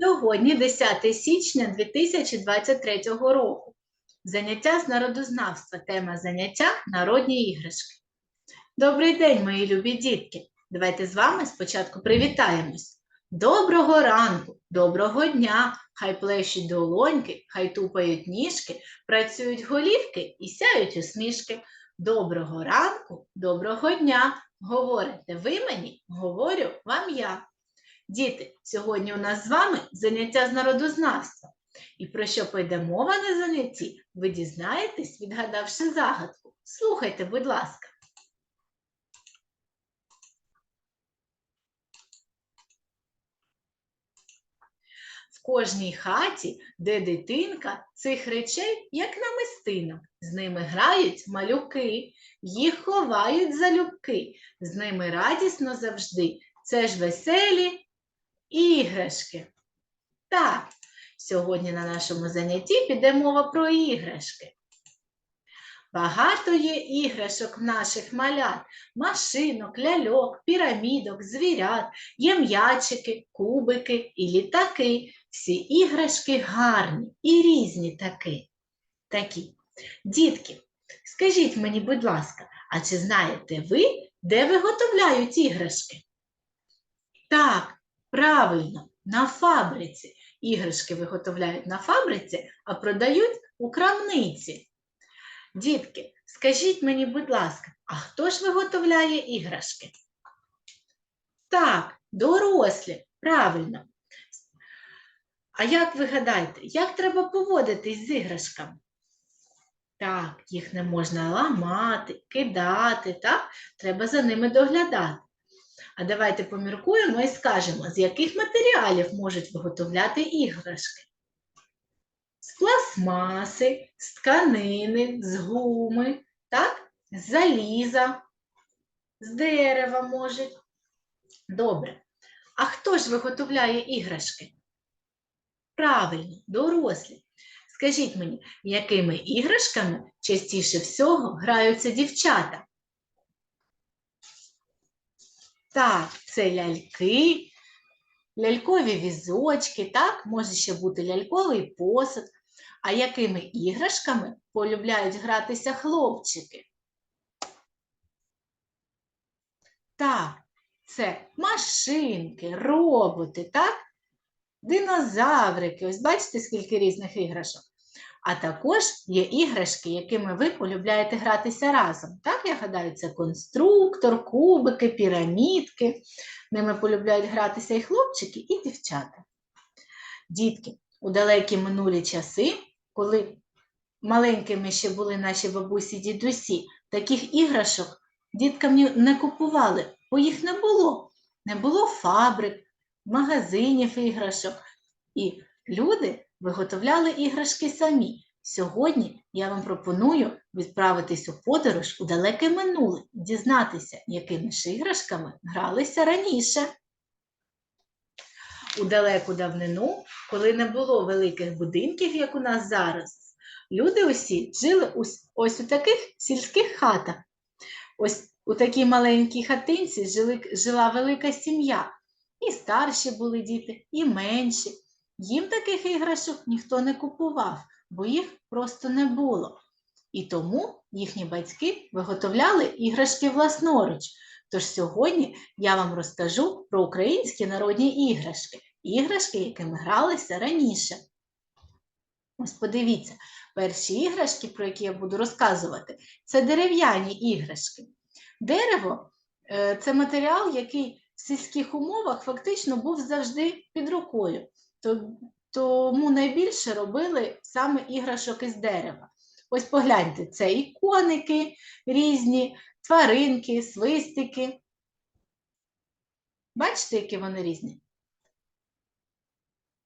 Сьогодні 10 січня 2023 року. Заняття з народознавства. Тема заняття народні іграшки. Добрий день, мої любі дітки! Давайте з вами спочатку привітаємось. Доброго ранку, доброго дня! Хай плещуть долоньки, хай тупають ніжки, працюють голівки і сяють усмішки. Доброго ранку, доброго дня! Говорите ви мені, говорю вам я. Діти, сьогодні у нас з вами заняття з народознавства. І про що пойде мова на занятті, ви дізнаєтесь, відгадавши загадку. Слухайте, будь ласка. В кожній хаті, де дитинка, цих речей, як намистинок. З ними грають малюки, їх ховають залюбки, з ними радісно завжди. Це ж веселі Іграшки. Так, сьогодні на нашому занятті піде мова про іграшки. Багато є іграшок наших малят, машинок, ляльок, пірамідок, звірят, є м'ячики, кубики і літаки. Всі іграшки гарні і різні таки. такі. Дітки, скажіть мені, будь ласка, а чи знаєте ви, де виготовляють іграшки? Так, Правильно, на фабриці. Іграшки виготовляють на фабриці, а продають у крамниці. Дітки, скажіть мені, будь ласка, а хто ж виготовляє іграшки? Так, дорослі, правильно. А як ви гадаєте, як треба поводитись з іграшками? Так, їх не можна ламати, кидати, так? Треба за ними доглядати. А давайте поміркуємо і скажемо, з яких матеріалів можуть виготовляти іграшки. З пластмаси, з тканини, з гуми, так? з заліза, з дерева можуть. Добре. А хто ж виготовляє іграшки? Правильно, дорослі. Скажіть мені, якими іграшками частіше всього граються дівчата? Так, це ляльки, лялькові візочки, так, може ще бути ляльковий посуд. А якими іграшками полюбляють гратися хлопчики? Так, це машинки, роботи, так? Динозаврики. Ось бачите, скільки різних іграшок. А також є іграшки, якими ви полюбляєте гратися разом. Так, я гадаю, це конструктор, кубики, пірамідки. Ними полюбляють гратися і хлопчики, і дівчата. Дітки, у далекі минулі часи, коли маленькими ще були наші бабусі дідусі, таких іграшок діткам не купували, бо їх не було. Не було фабрик, магазинів іграшок. І люди виготовляли іграшки самі. Сьогодні я вам пропоную відправитись у подорож у далеке минуле і дізнатися, якими ж іграшками гралися раніше. У далеку давнину, коли не було великих будинків, як у нас зараз, люди усі жили ось, ось у таких сільських хатах. Ось у такій маленькій хатинці жили, жила велика сім'я. І старші були діти, і менші. Їм таких іграшок ніхто не купував, бо їх просто не було. І тому їхні батьки виготовляли іграшки власноруч. Тож сьогодні я вам розкажу про українські народні іграшки, іграшки, якими гралися раніше. Ось подивіться, перші іграшки, про які я буду розказувати, це дерев'яні іграшки. Дерево е, це матеріал, який в сільських умовах фактично був завжди під рукою. Тому найбільше робили саме іграшок із дерева. Ось погляньте, це і коники різні, тваринки, свистики. Бачите, які вони різні?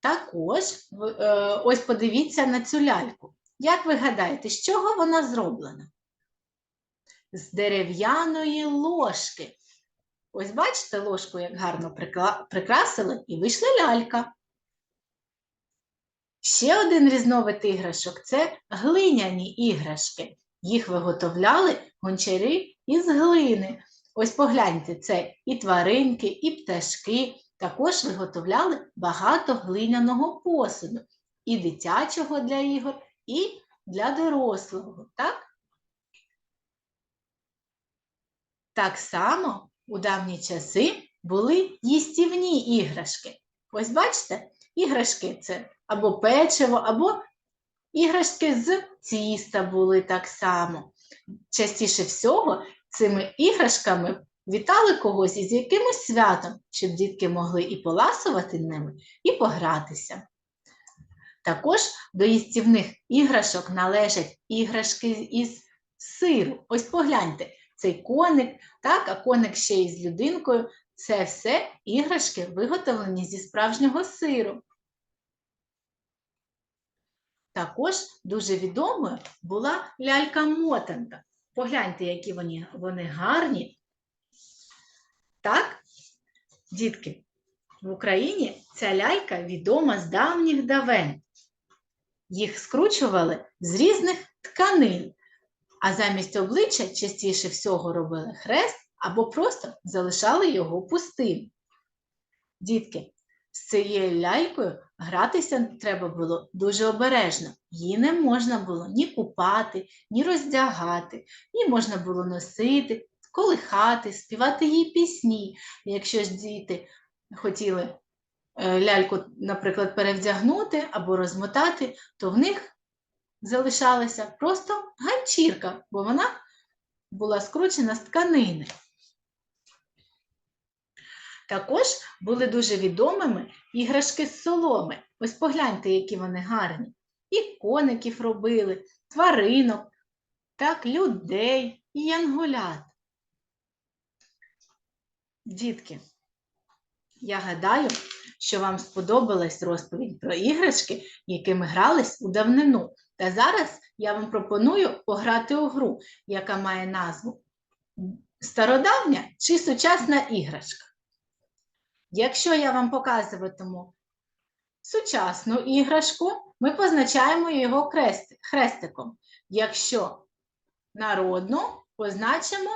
Також, е, ось подивіться на цю ляльку. Як ви гадаєте, з чого вона зроблена? З дерев'яної ложки. Ось бачите ложку, як гарно прикрасили, і вийшла лялька. Ще один різновид іграшок це глиняні іграшки. Їх виготовляли гончари із глини. Ось погляньте, це і тваринки, і пташки, Також виготовляли багато глиняного посуду і дитячого для ігор, і для дорослого. Так? Так само у давні часи були їстівні іграшки. Ось бачите, іграшки це або печиво, або іграшки з тіста були так само. Частіше всього цими іграшками вітали когось із якимось святом, щоб дітки могли і поласувати ними, і погратися. Також до їстівних іграшок належать іграшки із сиру. Ось погляньте, цей коник, так, а коник ще із людинкою. Це все іграшки, виготовлені зі справжнього сиру. Також дуже відомою була лялька-мотанка. Погляньте, які вони, вони гарні. Так, дітки, в Україні ця лялька відома з давніх давен. Їх скручували з різних тканин, а замість обличчя частіше всього робили хрест або просто залишали його пустим. Дітки, з цією лялькою гратися треба було дуже обережно. Її не можна було ні купати, ні роздягати, її можна було носити, колихати, співати їй пісні. Якщо ж діти хотіли е, ляльку, наприклад, перевдягнути або розмотати, то в них залишалася просто ганчірка, бо вона була скручена з тканини. Також були дуже відомими іграшки з соломи. Ось погляньте, які вони гарні. І коників робили, тваринок, так, людей і янголят. Дітки, я гадаю, що вам сподобалась розповідь про іграшки, якими грались у давнину. Та зараз я вам пропоную пограти у гру, яка має назву Стародавня чи сучасна іграшка. Якщо я вам показуватиму сучасну іграшку, ми позначаємо його хрест- хрестиком. Якщо народну, позначимо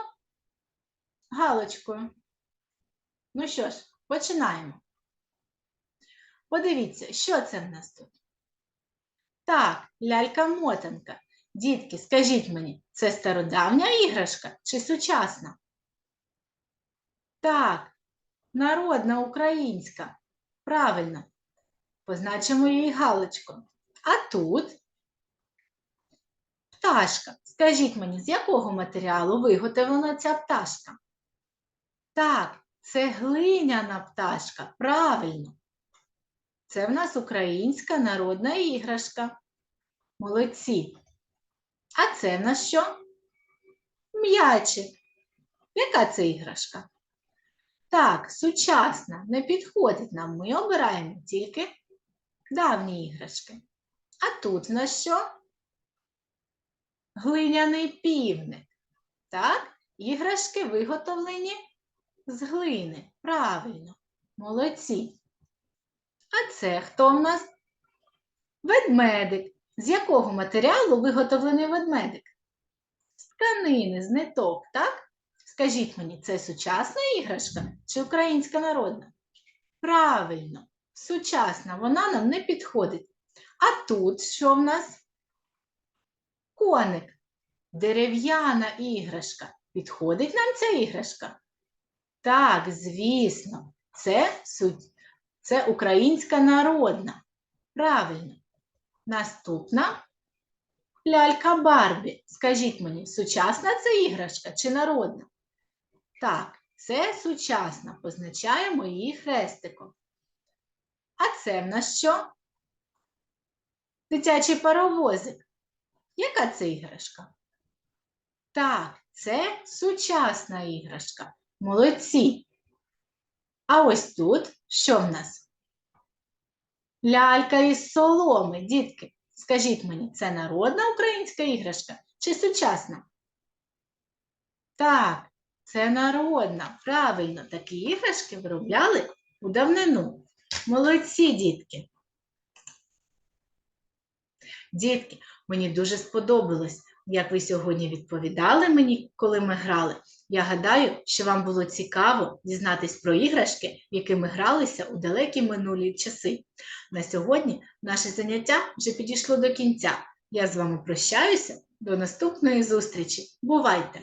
галочкою. Ну що ж, починаємо. Подивіться, що це в нас тут? Так, лялька-мотанка. Дітки, скажіть мені, це стародавня іграшка чи сучасна? Так, народна українська. Правильно. Позначимо її галочкою. А тут пташка. Скажіть мені, з якого матеріалу виготовлена ця пташка? Так, це глиняна пташка. Правильно. Це в нас українська народна іграшка. Молодці. А це в нас що? М'ячик. Яка це іграшка? Так, сучасна, не підходить нам. Ми обираємо тільки давні іграшки. А тут в нас що? Глиняний півник. Так, іграшки виготовлені з глини. Правильно, молодці. А це хто в нас? Ведмедик. З якого матеріалу виготовлений ведмедик? З тканини, з ниток, так? Скажіть мені, це сучасна іграшка чи українська народна? Правильно, сучасна, вона нам не підходить. А тут що в нас? Коник. Дерев'яна іграшка. Підходить нам ця іграшка? Так, звісно, це, це українська народна. Правильно. Наступна лялька Барбі. Скажіть мені, сучасна це іграшка чи народна? Так, це сучасна. Позначаємо її хрестиком. А це в нас що? Дитячий паровозик. Яка це іграшка? Так, це сучасна іграшка. Молодці. А ось тут що в нас? Лялька із соломи. Дітки, скажіть мені, це народна українська іграшка чи сучасна? Так, це народна. Правильно, такі іграшки виробляли у давнину. Молодці, дітки. Дітки, мені дуже сподобалось як ви сьогодні відповідали мені, коли ми грали. Я гадаю, що вам було цікаво дізнатись про іграшки, якими гралися у далекі минулі часи. На сьогодні наше заняття вже підійшло до кінця. Я з вами прощаюся. До наступної зустрічі. Бувайте!